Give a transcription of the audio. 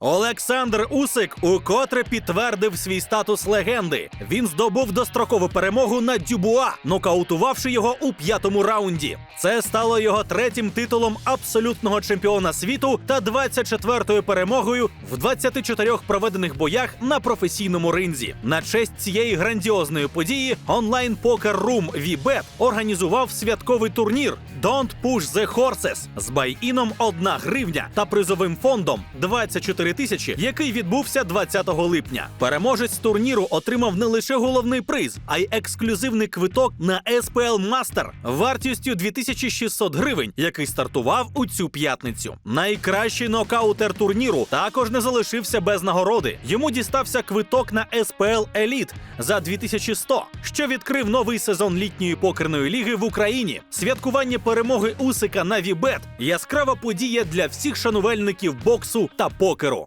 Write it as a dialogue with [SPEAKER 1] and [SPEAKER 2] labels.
[SPEAKER 1] Олександр Усик укотре підтвердив свій статус легенди. Він здобув дострокову перемогу над Дюбуа, нокаутувавши його у п'ятому раунді. Це стало його третім титулом абсолютного чемпіона світу та 24-ю перемогою в 24 проведених боях на професійному ринзі. На честь цієї грандіозної події онлайн покер Room VBet організував святковий турнір Don't Push the Horses з бай-іном 1 гривня та призовим фондом 24 тисячі, який відбувся 20 липня. Переможець турніру отримав не лише головний приз, а й ексклюзивний квиток на SPL Master вартістю 2600 гривень, який стартував у цю п'ятницю. Найкращий нокаутер турніру також не залишився без нагороди. Йому дістався квиток на SPL Elite за 2100, що відкрив новий сезон літньої покерної ліги в Україні. Святкування перемоги Усика на Вібет яскрава подія для всіх шанувальників боксу та покеру.